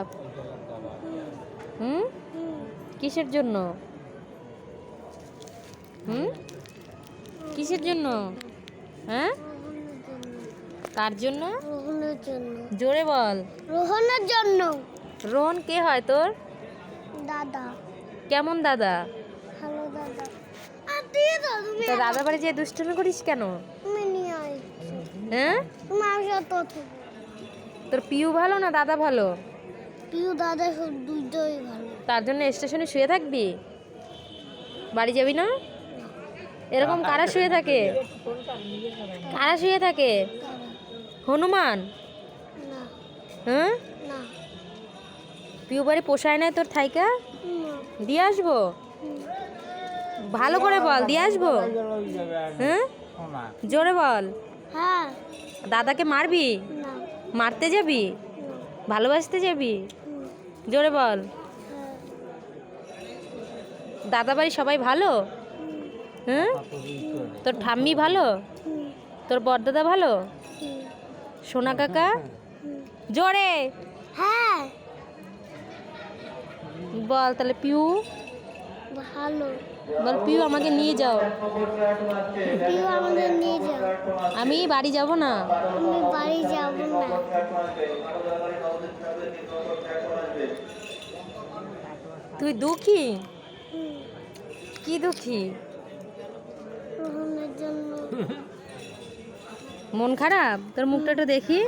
খারাপ। হুম? কিসের জন্য? হুম? কিসের জন্য? হ্যাঁ? কার জন্য? জোরে বল। রোহনের জন্য। রোহন কে হয় তোর? দাদা। কেমন দাদা? হ্যালো দাদা। তা দাদা বাড়ি যে দুষ্টুমি করিস কেন? হ্যাঁ? তোর পিউ ভালো না দাদা ভালো? পিউ দাদা দুইটাই ভালো। তার জন্য স্টেশনে শুয়ে থাকবি? বাড়ি যাবি না? এরকম কারা শুয়ে থাকে? কারা শুয়ে থাকে? হনুমান? হ্যাঁ? না। পিউ বাড়ি পোষায় নাই তোর থাইকা? দিয়ে আসব? ভালো করে বল দিয়ে আসব? হ্যাঁ? জোরে বল। হ্যাঁ। দাদাকে মারবি? মারতে যাবি? না ভালোবাসতে যাবি? জোরে বল। দাদা বাড়ি সবাই ভালো? হ্যাঁ? তোর ঠাম্মি ভালো? তোর বড়দাদা ভালো? সোনা কাকা? জোরে। হ্যাঁ। বল তাহলে পিউ। ভালো। বল পিউ আমাকে নিয়ে যাও। পিউ আমাদের নিয়ে যাও। আমি বাড়ি যাব না? আমি বাড়ি যাব না। তুই দুঃখী? কি দুঃখী? মন খারাপ? তোর মুখটা একটু দেখি।